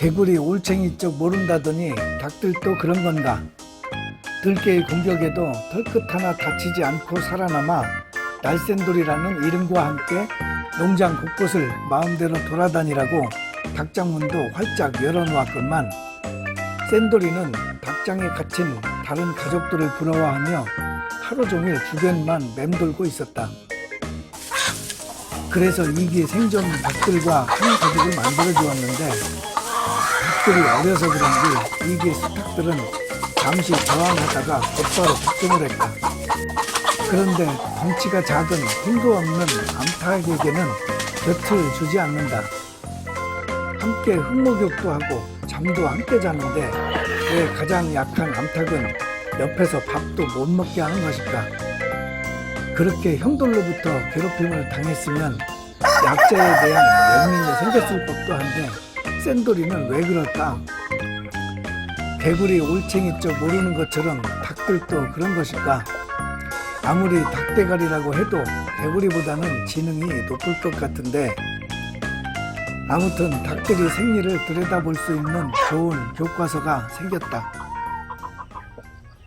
개구리 올챙이 쪽 모른다더니 닭들도 그런 건가? 들개의 공격에도 털끝 하나 다치지 않고 살아남아 날쌘돌이라는 이름과 함께 농장 곳곳을 마음대로 돌아다니라고 닭장문도 활짝 열어놓았건만 샌돌이는 닭장에 갇힌 다른 가족들을 부러워하며 하루 종일 주변만 맴돌고 있었다. 그래서 이기 생존 닭들과 한 가족을 만들어 주었는데 닭들이 어려서 그런지 이기 수탉들은 잠시 저항하다가 곧바로 복종을 했다. 그런데 덩치가 작은 힘도 없는 암탉에게는 곁을 주지 않는다. 함께 흙목욕도 하고 잠도 함께 자는데 왜 가장 약한 암탉은 옆에서 밥도 못 먹게 하는 것일까? 그렇게 형들로부터 괴롭힘을 당했으면 약자에 대한 연민이 생겼을 법도 한데 샌돌이는 왜 그럴까? 개구리 올챙이 쪽 모르는 것처럼 닭들도 그런 것일까? 아무리 닭대가리라고 해도 개구리보다는 지능이 높을 것 같은데 아무튼 닭들이 생리를 들여다볼 수 있는 좋은 교과서가 생겼다.